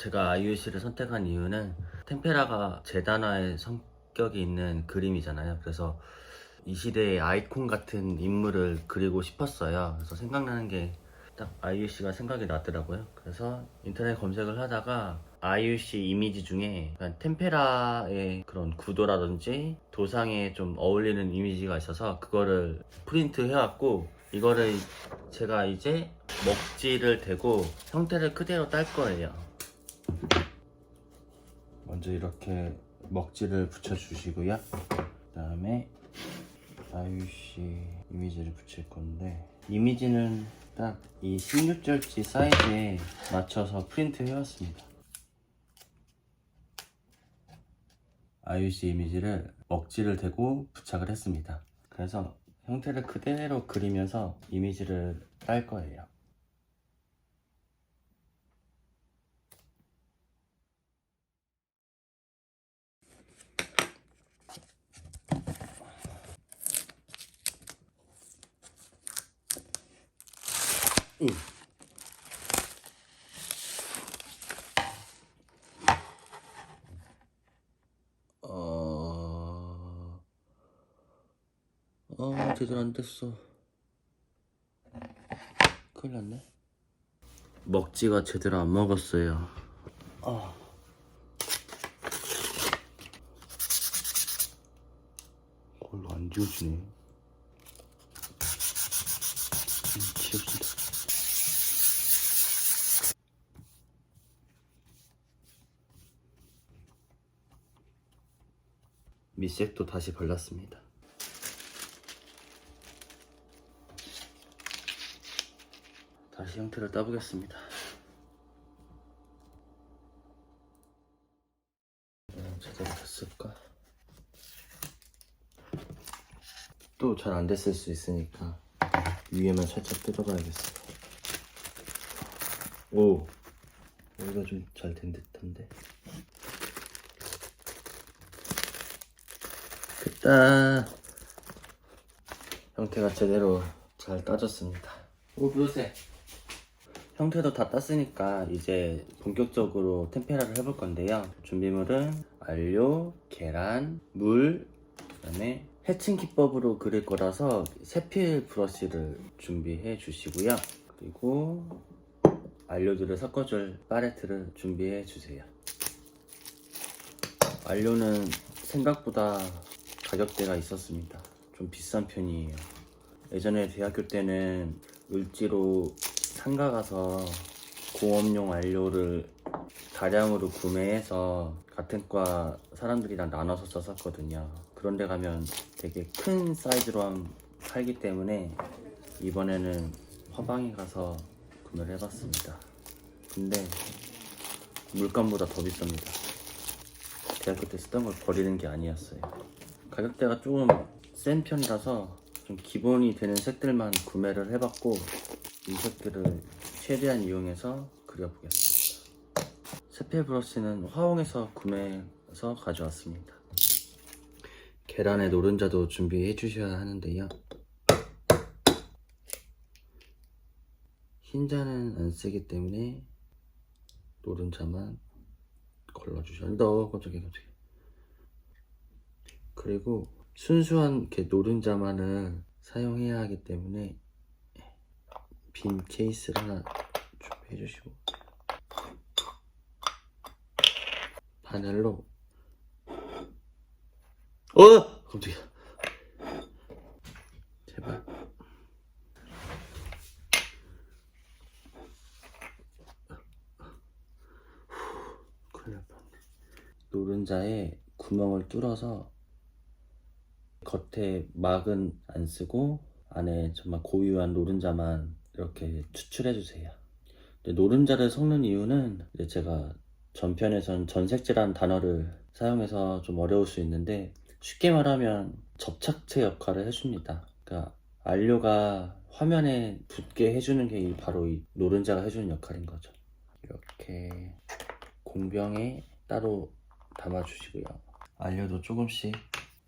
제가 IUC를 선택한 이유는 템페라가 재단화의 성격이 있는 그림이잖아요. 그래서 이 시대의 아이콘 같은 인물을 그리고 싶었어요. 그래서 생각나는 게 딱 IUC가 생각이 나더라고요. 그래서 인터넷 검색을 하다가 IUC 이미지 중에 약간 템페라의 그런 구도라든지 도상에 좀 어울리는 이미지가 있어서 그거를 프린트 해왔고 이거를 제가 이제 먹지를 대고 형태를 그대로 딸 거예요. 먼저 이렇게 먹지를 붙여주시고요. 그 다음에 IUC 이미지를 붙일 건데 이미지는 딱 이 16절지 사이즈에 맞춰서 프린트 해왔습니다. IUC 이미지를 먹지를 대고 부착을 했습니다. 그래서 형태를 그대로 그리면서 이미지를 딸 거예요. 어, 제대로 안 됐어. 큰일 났네. 먹지가 제대로 안 먹었어요. 아. 걸로 안 지워지네. 음, 지워진다. 밑색도 다시 발랐습니다. 다시 형태를 따보겠습니다. 어, 제대로 됐을까? 또 잘 안 됐을 수 있으니까 위에만 살짝 뜯어봐야겠어. 오, 여기가 좀 잘 된 듯한데. 됐다. 형태가 제대로 잘 따졌습니다. 오, 그러세. 형태도 다 땄으니까 이제 본격적으로 템페라를 해볼 건데요. 준비물은 알료, 계란, 물, 그 다음에 해칭 기법으로 그릴 거라서 세필 브러쉬를 준비해 주시고요. 그리고 알료들을 섞어줄 파레트를 준비해 주세요. 알료는 생각보다 가격대가 있었습니다. 좀 비싼 편이에요. 예전에 대학교 때는 을지로 상가 가서 공업용 안료를 다량으로 구매해서 같은 과 사람들이랑 나눠서 썼었거든요. 그런데 가면 되게 큰 사이즈로 한- 팔기 때문에 이번에는 화방에 가서 구매를 해봤습니다. 근데 물감보다 더 비쌉니다. 대학교 때 쓰던 걸 버리는 게 아니었어요. 가격대가 조금 센 편이라서 좀 기본이 되는 색들만 구매를 해봤고 이 색들을 최대한 이용해서 그려보겠습니다. 세필 브러쉬는 화홍에서 구매해서 가져왔습니다. 계란의 노른자도 준비해 주셔야 하는데요. 흰자는 안 쓰기 때문에 노른자만 걸러주셔야 너 깜짝이야 깜짝이야 그리고 순수한 이렇게 노른자만을 사용해야 하기 때문에 빈 케이스를 하나 준비해 주시고 바늘로 어! 깜짝이야. 제발. 큰일 날 노른자에 구멍을 뚫어서 겉에 막은 안 쓰고 안에 정말 고유한 노른자만 이렇게 추출해 주세요. 노른자를 섞는 이유는 제가 전편에선 전색제라는 단어를 사용해서 좀 어려울 수 있는데 쉽게 말하면 접착제 역할을 해줍니다. 그러니까 안료가 화면에 붙게 해주는 게 이- 바로 이 노른자가 해주는 역할인 거죠. 이렇게 공병에 따로 담아주시고요. 안료도 조금씩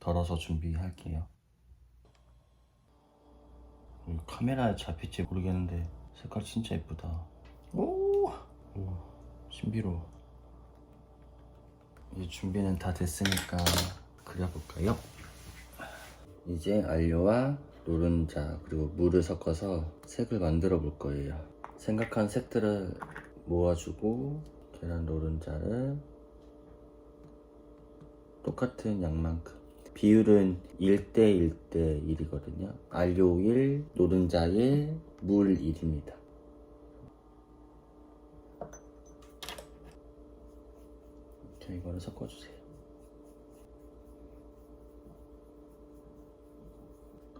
덜어서 준비할게요. 음, 카메라에 잡힐지 모르겠는데 색깔 진짜 예쁘다. 오, 오 신비로워. 이제 준비는 다 됐으니까 그려볼까요? 이제 알료와 노른자 그리고 물을 섞어서 색을 만들어 볼 거예요. 생각한 색들을 모아주고 계란 노른자를 똑같은 양만큼 비율은 1대 1대 1이거든요. 알료 1, 노른자 1, 물 1입니다. 자, 이거를 섞어주세요.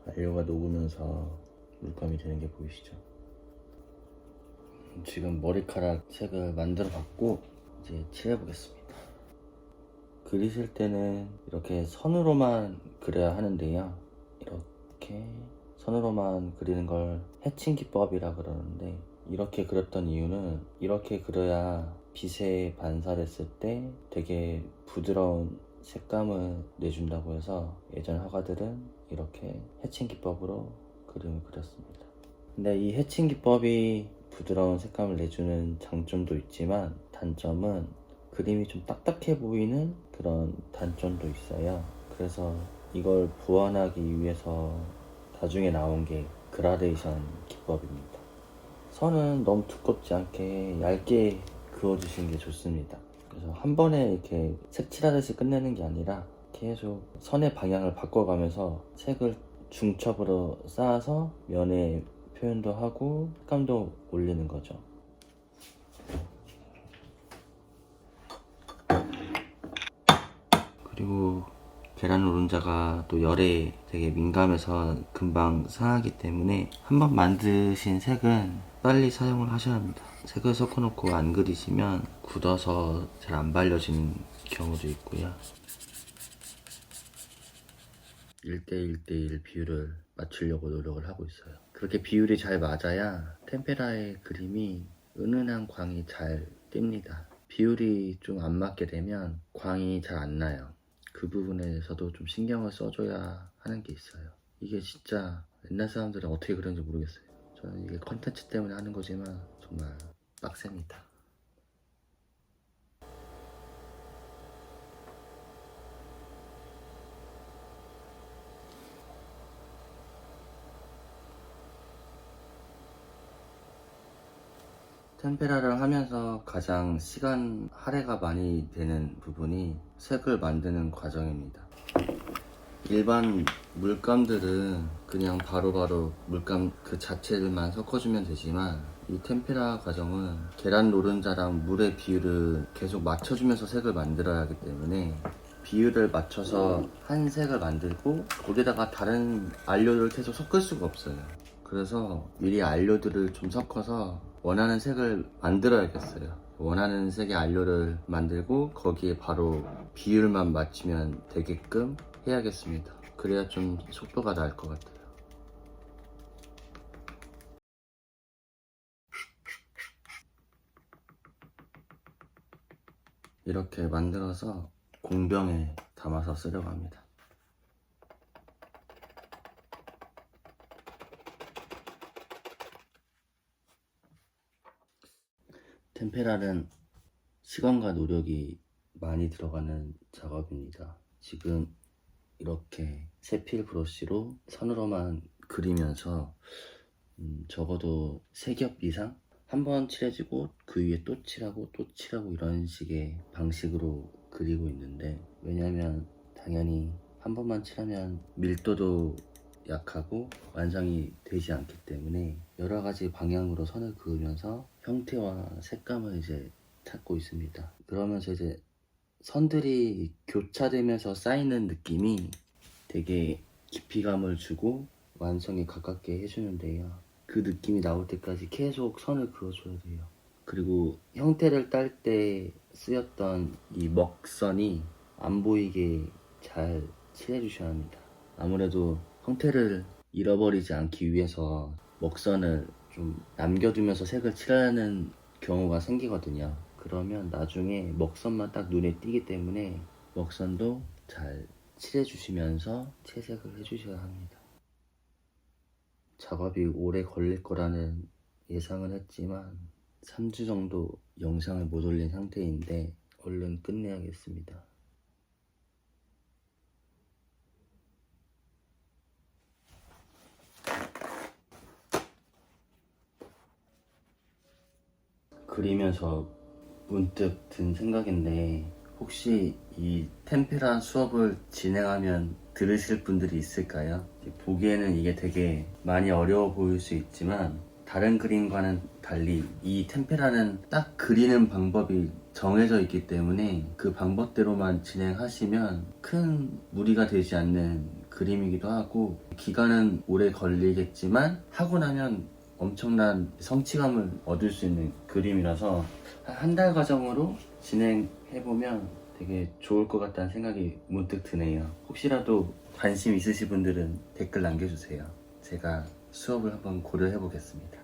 알료가 녹으면서 물감이 되는 게 보이시죠? 지금 머리카락 색을 만들어 봤고 이제 칠해 보겠습니다. 그리실 때는 이렇게 선으로만 그려야 하는데요. 이렇게 선으로만 그리는 걸 해칭 기법이라 그러는데 이렇게 그렸던 이유는 이렇게 그려야 빛에 반사됐을 때 되게 부드러운 색감을 내준다고 해서 예전 화가들은 이렇게 해칭 기법으로 그림을 그렸습니다. 근데 이 해칭 기법이 부드러운 색감을 내주는 장점도 있지만 단점은 그림이 좀 딱딱해 보이는 그런 단점도 있어요. 그래서 이걸 보완하기 위해서 나중에 나온 게 그라데이션 기법입니다. 선은 너무 두껍지 않게 얇게 그어주시는 게 좋습니다. 그래서 한 번에 이렇게 색칠하듯이 끝내는 게 아니라 계속 선의 방향을 바꿔가면서 색을 중첩으로 쌓아서 면에 표현도 하고 색감도 올리는 거죠. 그리고 계란 노른자가 또 열에 되게 민감해서 금방 상하기 때문에 한번 만드신 색은 빨리 사용을 하셔야 합니다. 색을 섞어놓고 안 그리시면 굳어서 잘 안 발려지는 경우도 있고요. 1대1 대1 비율을 맞추려고 노력을 하고 있어요. 그렇게 비율이 잘 맞아야 템페라의 그림이 은은한 광이 잘 띕니다. 비율이 좀 안 맞게 되면 광이 잘 안 나요. 그 부분에서도 좀 신경을 써줘야 하는 게 있어요. 이게 진짜 옛날 사람들은 어떻게 그런지 모르겠어요. 저는 이게 컨텐츠 때문에 하는 거지만 정말 빡셉니다. 템페라를 하면서 가장 시간 할애가 많이 되는 부분이 색을 만드는 과정입니다. 일반 물감들은 그냥 바로바로 물감 그 자체를만 섞어주면 되지만 이 템페라 과정은 계란 노른자랑 물의 비율을 계속 맞춰주면서 색을 만들어야 하기 때문에 비율을 맞춰서 한 색을 만들고 거기다가 다른 안료를 계속 섞을 수가 없어요. 그래서 미리 안료들을 좀 섞어서 원하는 색을 만들어야겠어요. 원하는 색의 안료를 만들고 거기에 바로 비율만 맞추면 되게끔 해야겠습니다. 그래야 좀 속도가 날 것 같아요. 이렇게 만들어서 공병에 담아서 쓰려고 합니다. 템페랄은 시간과 노력이 많이 들어가는 작업입니다. 지금 이렇게 세필 브러쉬로 선으로만 그리면서 음, 적어도 세겹 이상 한 번 칠해지고 그 위에 또 칠하고 또 칠하고 이런 식의 방식으로 그리고 있는데 왜냐면 당연히 한 번만 칠하면 밀도도 약하고 완성이 되지 않기 때문에 여러 가지 방향으로 선을 그으면서 형태와 색감을 이제 찾고 있습니다. 그러면서 이제 선들이 교차되면서 쌓이는 느낌이 되게 깊이감을 주고 완성에 가깝게 해주는데요. 그 느낌이 나올 때까지 계속 선을 그어줘야 돼요. 그리고 형태를 딸 때 쓰였던 이 먹선이 안 보이게 잘 칠해주셔야 합니다. 아무래도 형태를 잃어버리지 않기 위해서 먹선을 좀 남겨두면서 색을 칠하는 경우가 생기거든요. 그러면 나중에 먹선만 딱 눈에 띄기 때문에 먹선도 잘 칠해주시면서 채색을 해주셔야 합니다. 작업이 오래 걸릴 거라는 예상을 했지만 3주 정도 영상을 못 올린 상태인데 얼른 끝내야겠습니다. 그리면서 문득 든 생각인데 혹시 이 템페라 수업을 진행하면 들으실 분들이 있을까요? 보기에는 이게 되게 많이 어려워 보일 수 있지만 다른 그림과는 달리 이 템페라는 딱 그리는 방법이 정해져 있기 때문에 그 방법대로만 진행하시면 큰 무리가 되지 않는 그림이기도 하고 기간은 오래 걸리겠지만 하고 나면 엄청난 성취감을 얻을 수 있는 그림이라서 한 달 과정으로 진행해보면 되게 좋을 것 같다는 생각이 문득 드네요. 혹시라도 관심 있으신 분들은 댓글 남겨주세요. 제가 수업을 한번 고려해보겠습니다.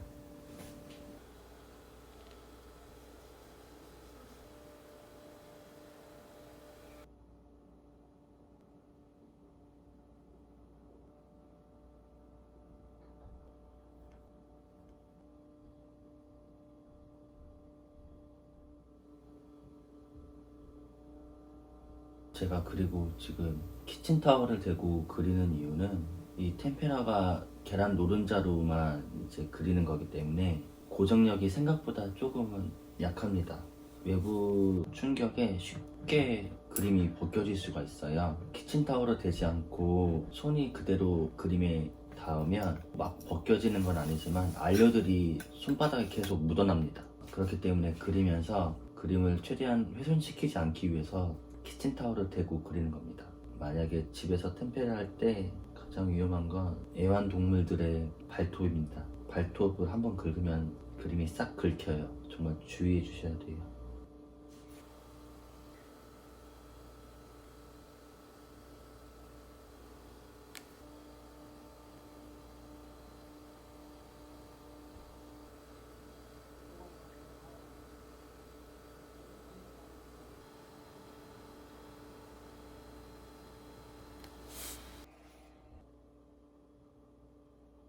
제가 그리고 지금 키친타워를 대고 그리는 이유는 이 템페라가 계란 노른자로만 이제 그리는 거기 때문에 고정력이 생각보다 조금은 약합니다. 외부 충격에 쉽게 그림이 벗겨질 수가 있어요. 키친타워를 대지 않고 손이 그대로 그림에 닿으면 막 벗겨지는 건 아니지만 알료들이 손바닥에 계속 묻어납니다. 그렇기 때문에 그리면서 그림을 최대한 훼손시키지 않기 위해서 키친타워를 대고 그리는 겁니다. 만약에 집에서 템페를 할 때 가장 위험한 건 애완동물들의 발톱입니다. 발톱을 한번 긁으면 그림이 싹 긁혀요. 정말 주의해 주셔야 돼요.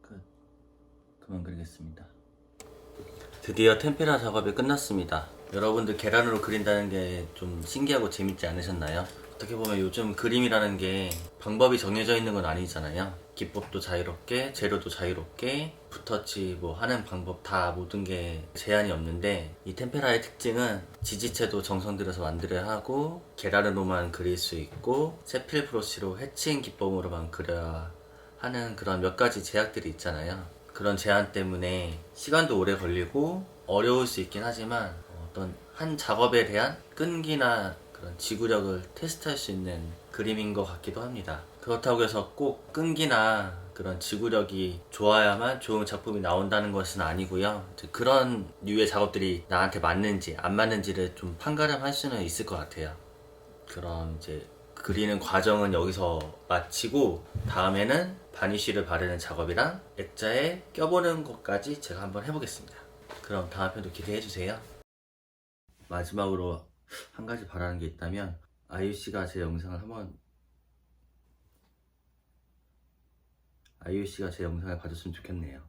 끝. 그만 그리겠습니다. 드디어 템페라 작업이 끝났습니다. 여러분들 계란으로 그린다는 게 좀 신기하고 재밌지 않으셨나요? 어떻게 보면 요즘 그림이라는 게 방법이 정해져 있는 건 아니잖아요. 기법도 자유롭게, 재료도 자유롭게, 붓터치 뭐 하는 방법 다 모든 게 제한이 없는데 이 템페라의 특징은 지지체도 정성 들여서 만들어야 하고 계란으로만 그릴 수 있고 세필 브러쉬로 해칭 기법으로만 그려야 하는 그런 몇 가지 제약들이 있잖아요. 그런 제한 때문에 시간도 오래 걸리고 어려울 수 있긴 하지만 어떤 한 작업에 대한 끈기나 그런 지구력을 테스트할 수 있는 그림인 것 같기도 합니다. 그렇다고 해서 꼭 끈기나 그런 지구력이 좋아야만 좋은 작품이 나온다는 것은 아니고요. 그런 류의 작업들이 나한테 맞는지 안 맞는지를 좀 판가름할 수는 있을 것 같아요. 그럼 이제 그리는 과정은 여기서 마치고 다음에는 바니쉬를 바르는 작업이랑 액자에 껴보는 것까지 제가 한번 해보겠습니다. 그럼 다음 편도 기대해 주세요. 마지막으로 한 가지 바라는 게 있다면 아이유 씨가 제 영상을 한번 아이유 씨가 제 영상을 봐줬으면 좋겠네요.